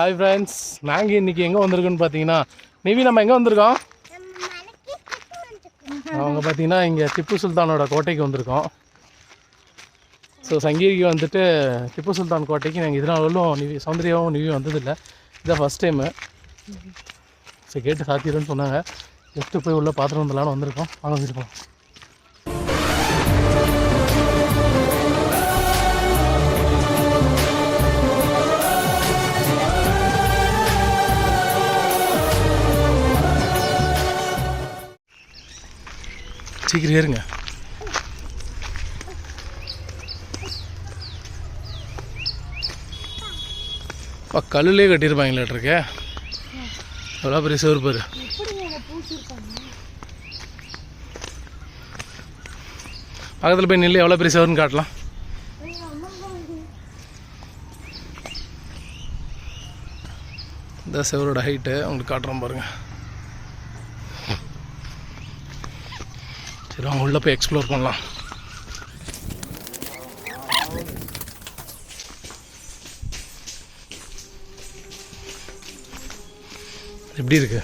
Hi friends நாங்கள் இன்றைக்கி எங்கே வந்திருக்கோன்னு பார்த்தீங்கன்னா நிவி நம்ம எங்கே வந்திருக்கோம்? அவங்க பார்த்தீங்கன்னா இங்கே திப்பு சுல்தானோட கோட்டைக்கு வந்திருக்கோம். ஸோ சங்கீரிக்கு வந்துட்டு திப்பு சுல்தான் கோட்டைக்கு நாங்கள் இதனாலும் நிவி சௌந்தர்யாவும் நிவி வந்ததில்லை. இதான் ஃபஸ்ட் டைமு சரி கேட்டு சாத்திடுன்னு சொன்னாங்க. ஜஸ்ட்டு போய் உள்ளே பாத்திரம் வந்துடலான்னு வந்திருக்கோம். வாங்க வந்திருக்கோம் சீக்கிரம் ஏறுங்க. அப்பா கல்லுலேயே கட்டியிருப்பாங்களாட்டிருக்க எவ்வளோ பெரிய செவரு பாரு. பக்கத்தில் போய் நில்லு எவ்வளோ பெரிய செவருன்னு காட்டலாம். இந்த செவரோட ஹைட்டு உங்களுக்கு காட்டுறோம் பாருங்கள் சரி அவங்க உள்ளே போய் எக்ஸ்ப்ளோர் பண்ணலாம். எப்படி இருக்கு?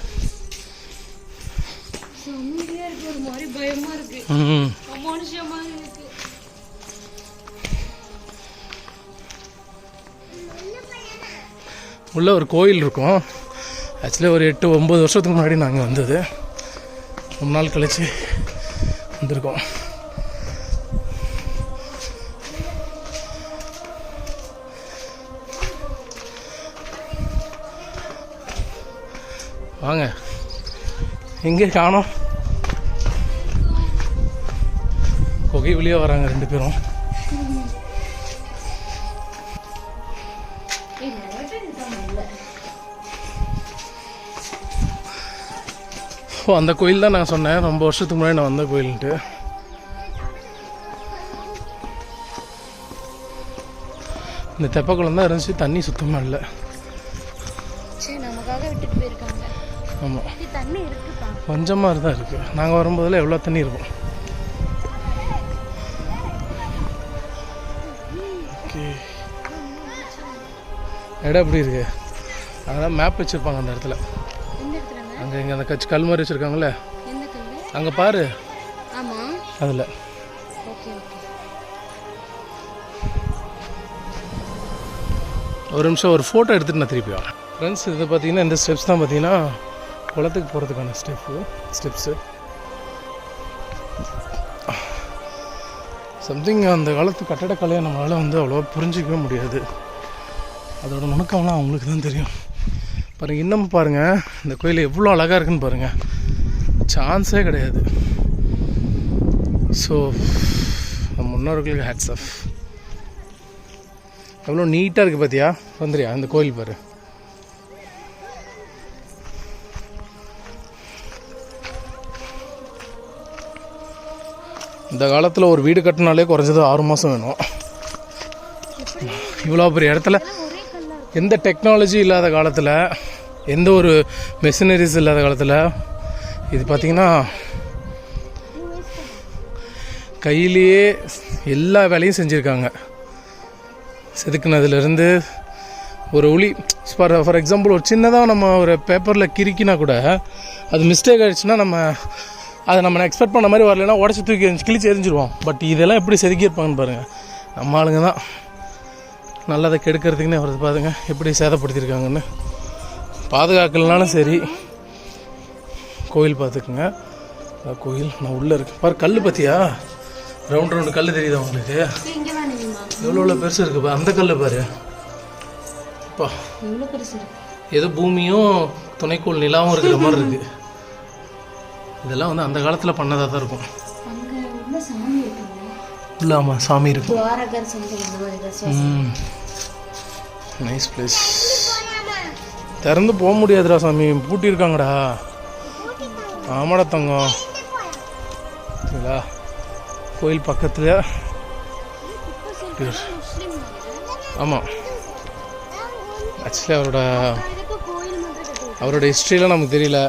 உள்ள ஒரு கோயில் இருக்கும். ஆக்சுவலி ஒரு எட்டு ஒம்பது வருஷத்துக்கு முன்னாடி நாங்கள் வந்தது. ரொம்ப நாள் கழிச்சு. வந்திருக்கோம். வாங்க. எங்கே காணோம் குகை வழியாக வராங்க ரெண்டு பேரும். ஓ அந்த கோயில் தான் நான் சொன்னேன். ரொம்ப வருஷத்துக்கு முன்னாடி நான் வந்த கோயில்ன்ட்டு. இந்த தெப்பக்குளம் தான் இருந்துச்சு. தண்ணி சுத்தமாக இல்லை. ஆமாம் கொஞ்சமாக தான் இருக்குது நாங்கள் வரும்போதில் எவ்வளோ தண்ணி இருக்கும்? ஓகே. இடம் எப்படி இருக்கு? அதெல்லாம் மேப் வச்சுருப்பாங்க அந்த இடத்துல. அங்கே இங்கே அந்த கட்சி கல் மாதிரி வச்சுருக்காங்களே அங்கே பாரு. ஆமா. அதில். ஒரு நிமிஷம் ஒரு ஃபோட்டோ எடுத்துகிட்டு நான் திருப்பி வரேன். ஃப்ரெண்ட்ஸ் இது பார்த்தீங்கன்னா இந்த ஸ்டெப்ஸ் தான் பார்த்தீங்கன்னா குளத்துக்கு போகிறதுக்கான ஸ்டெப்பு ஸ்டெப்ஸு சம்திங் அந்த காலத்து கட்டடக்கலையை நம்மளால் வந்து அவ்வளோவா புரிஞ்சிக்கவே முடியாது. அதோட நுணுக்கம்லாம் அவங்களுக்கு தான் தெரியும். பாருங்கள் இன்னும் பாருங்கள் இந்த கோயில் எவ்வளோ அழகாக இருக்குன்னு பாருங்கள் சான்ஸே கிடையாது. ஸோ நம்ம முன்னோர்களுக்கு ஹேட்ஸ் ஆஃப் எவ்வளோ நீட்டாக இருக்குது பார்த்தியா வந்துரியா இந்த கோயில் பாரு. இந்த காலத்தில் ஒரு வீடு கட்டினாலே குறைஞ்சது ஆறு மாதம் வேணும். இவ்வளோ பெரிய இடத்துல எந்த டெக்னாலஜி இல்லாத காலத்தில் எந்த ஒரு மெஷினரிஸ் இல்லாத காலத்தில் இது பார்த்திங்கன்னா கையிலேயே எல்லா வேலையும் செஞ்சுருக்காங்க. செதுக்குனதுலேருந்து ஒரு ஒளி ஃபார் ஃபார் எக்ஸாம்பிள் ஒரு சின்னதாக நம்ம ஒரு பேப்பரில் கிறுக்கினா கூட அது மிஸ்டேக் ஆகிடுச்சுன்னா நம்ம அதை நம்ம எக்ஸ்பெக்ட் பண்ண மாதிரி வரலைன்னா உடச்சி தூக்கி கிழிச்சு எரிஞ்சிருவோம். பட் இதெல்லாம் எப்படி செதுக்கியிருப்பாங்கன்னு பாருங்கள் நம்ம ஆளுங்க தான். நல்லதை கெடுக்கிறதுக்குன்னே வருது பாருங்க. எப்படி சேதப்படுத்தியிருக்காங்கன்னு. பாதுகாக்கலனாலும் சரி கோயில் பார்த்துக்குங்க. கோயில் நான் உள்ளே இருக்கேன். பாரு கல் பார்த்தியா? ரவுண்ட் ரவுண்டு கல் தெரியுதா உங்களுக்கு? எவ்வளோ எவ்வளோ பெருசு இருக்கு அந்த கல் பாரு. அப்பா. ஏதோ பூமியும் துணைக்கோள் நிலாவும் இருக்கிற மாதிரி இருக்கு. இதெல்லாம் வந்து அந்த காலத்தில் பண்ணதாக தான் இருக்கும். உள்ள ஆமாம் சாமி இருக்கும். நைஸ் பிளேஸ் திறந்து போக முடியாதுடா சாமி. பூட்டியிருக்காங்கடா ஆமாடா தங்கம். சரிங்களா கோயில் பக்கத்தில். ஆமாம் ஆக்சுவலி அவரோட அவரோட ஹிஸ்ட்ரிலாம் நமக்கு தெரியல.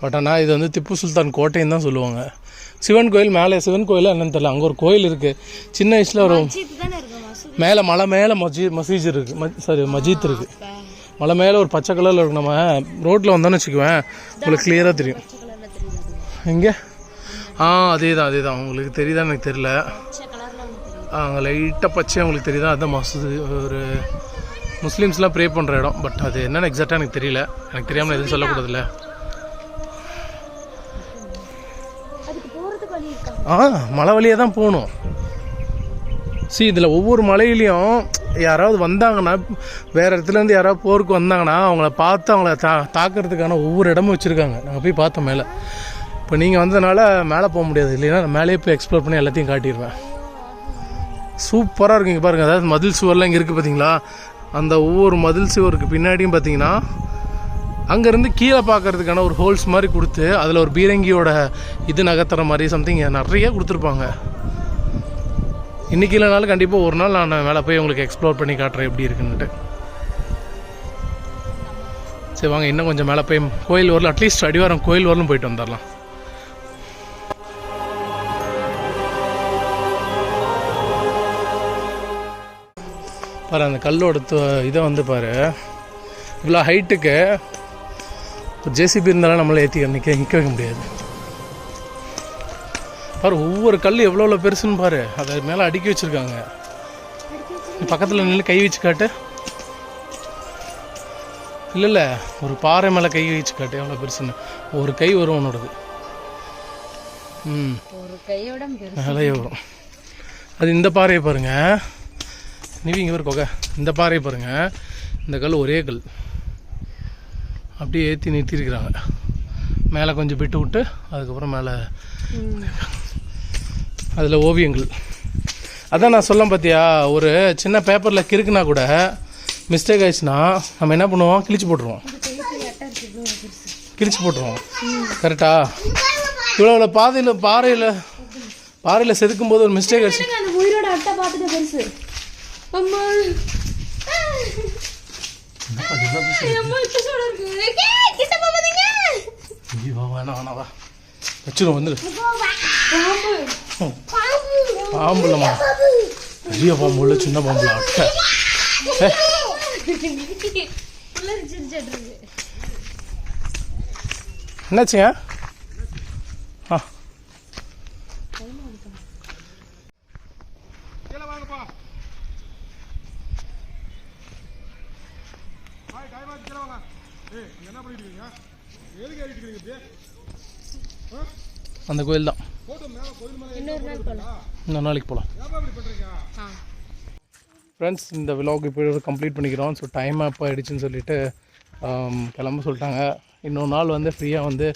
பட் ஆனால் இது வந்து திப்பு சுல்தான் கோட்டைன்னு தான் சொல்லுவாங்க. சிவன் கோயில் மேலே சிவன் கோயில் என்னன்னு தெரியல. அங்கே ஒரு கோயில் இருக்குது சின்ன வயசில் ஒரு இருக்கு மேலே மலை மேலே மஜி மசீஜ் இருக்குது சாரி மஜீத் இருக்குது மலை மேலே ஒரு பச்சை கலரில் இருக்கும் நம்ம ரோட்டில் வந்தோன்னு வச்சுக்குவேன். உங்களுக்கு கிளியராக தெரியும். எங்கே? ஆ அதே தான் அதே தான் உங்களுக்கு தெரியுதா எனக்கு தெரியல. அங்கே லைட்டாக பச்சை உங்களுக்கு தெரியுதா? அதுதான் மசூது ஒரு முஸ்லீம்ஸ்லாம் ப்ரே பண்ணுற இடம். பட் அது என்னென்னு எக்ஸாக்டாக எனக்கு தெரியல. எனக்கு தெரியாமல் எதுவும் சொல்லக்கூடாதுல்ல. ஆ மலை வழியாக தான் போகணும். சி இதில் ஒவ்வொரு மலையிலையும் யாராவது வந்தாங்கன்னா வேறு இடத்துலேருந்து யாராவது போருக்கு வந்தாங்கன்னா அவங்கள பார்த்து அவங்கள தா தாக்கிறதுக்கான ஒவ்வொரு இடமும் வச்சுருக்காங்க. நாங்கள் போய் பார்த்தோம் மேலே. இப்போ நீங்கள் வந்ததுனால மேலே போக முடியாது. இல்லைன்னா நான் மேலேயே போய் எக்ஸ்ப்ளோர் பண்ணி எல்லாத்தையும் காட்டிடுவேன். சூப்பராக இருக்கும் இங்கே பாருங்கள் அதாவது மதில் சுவர்லாம் இங்கே இருக்குது பார்த்தீங்களா அந்த ஒவ்வொரு மதில் சுவருக்கு பின்னாடியும் பார்த்தீங்கன்னா அங்கேருந்து கீழே பார்க்கறதுக்கான ஒரு ஹோல்ஸ் மாதிரி கொடுத்து அதில் ஒரு பீரங்கியோட இது நகர்த்துற மாதிரி சம்திங் நிறைய கொடுத்துருப்பாங்க. இன்றைக்கி இல்லைனாலும் கண்டிப்பாக ஒரு நாள் நான் மேலே போய் உங்களுக்கு எக்ஸ்ப்ளோர் பண்ணி காட்டுறேன் எப்படி இருக்குன்ட்டு சரி வாங்க இன்னும் கொஞ்சம் மேலே போய் கோயில் வரலாம் அட்லீஸ்ட் அடிவாரம் கோயில் வரலும் போயிட்டு வந்துடலாம். பாரு அந்த கல்லோட இதை வந்து பாரு. இவ்வளோ ஹைட்டுக்கு இப்போ ஜேசிபி இருந்தாலும் நம்மளை ஏற்றி நிற்க நிற்க வைக்க முடியாது. பாரு ஒவ்வொரு கல் எவ்வளோ எவ்வளோ பெருசுன்னு பாரு. அதை மேலே அடுக்கி வச்சுருக்காங்க. பக்கத்தில் நின்று கை வச்சு காட்டு. இல்லை இல்லை ஒரு பாறை மேலே கை வச்சு காட்டு எவ்வளோ பெருசுன்னு. ஒரு கை வரும் உன்னோடது. ம். ஒரு மேலேயே வரும். அது இந்த பாறையை பாருங்க. நிவி இங்கே இருக்கோங்க இந்த பாறையை பாருங்க. இந்த கல் ஒரே கல். அப்படியே ஏற்றி நிறுத்திருக்கிறாங்க. மேலே கொஞ்சம் விட்டு விட்டு அதுக்கப்புறம் மேலே அதில் ஓவியங்கள். அதான் நான் சொல்ல பார்த்தியா ஒரு சின்ன பேப்பரில் கிறுக்குனா கூட மிஸ்டேக் ஆயிடுச்சுன்னா நம்ம என்ன பண்ணுவோம்? கிழிச்சு போட்டுருவோம். கிழிச்சு போட்டுருவோம். கரெக்டா இவ்வளோ பாதையில் பாறையில் பாறையில் செதுக்கும் போது ஒரு மிஸ்டேக் ஆயிடுச்சு அந்த உயிரோட அட்டை பார்த்துட்டு பெருசு அம்மா அம்மா கிட்ட இருக்கு கிட்ட போகாதீங்க ஐயோ வேணாம் வேணாம் வா வச்சிரும் வந்து பாம்பு. பாம்புலம்மா. பெரிய பாம்பு உள்ள சின்ன பாம்புல அட்டை என்னாச்சுங்க? ஆ. அந்த கோயில் தான் இன்னொரு நாளைக்கு போகலாம் ஃப்ரெண்ட்ஸ் இந்த விலாக் இப்போ கம்ப்ளீட் பண்ணிக்கிறோம். ஸோ டைம் அப்போ ஆயிடுச்சுன்னு சொல்லிட்டு கிளம்ப சொல்லிட்டாங்க. இன்னொரு நாள் வந்து ஃப்ரீயாக வந்து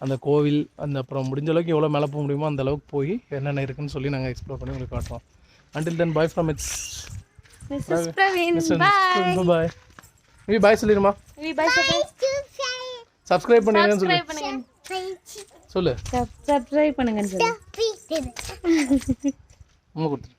அந்த கோவில் அந்த அப்புறம் முடிஞ்ச அளவுக்கு எவ்வளோ மேலே போக முடியுமோ அந்த அளவுக்கு போய் என்னென்ன இருக்குன்னு சொல்லி நாங்கள் எக்ஸ்ப்ளோர் பண்ணி உங்களுக்கு காட்டுறோம். Until then bye from it's bye நீ பாய் சொல்லிடுமா வி பை சப்ஸ்கிரைப் பண்ணிடுங்கன்னு சொல்லு. சப்ஸ்கிரைப் பண்ணுங்க. சொல்லு. சப்ஸ்கிரைப் பண்ணுங்கன்னு சொல்லு. உங்க கொடுத்துரு.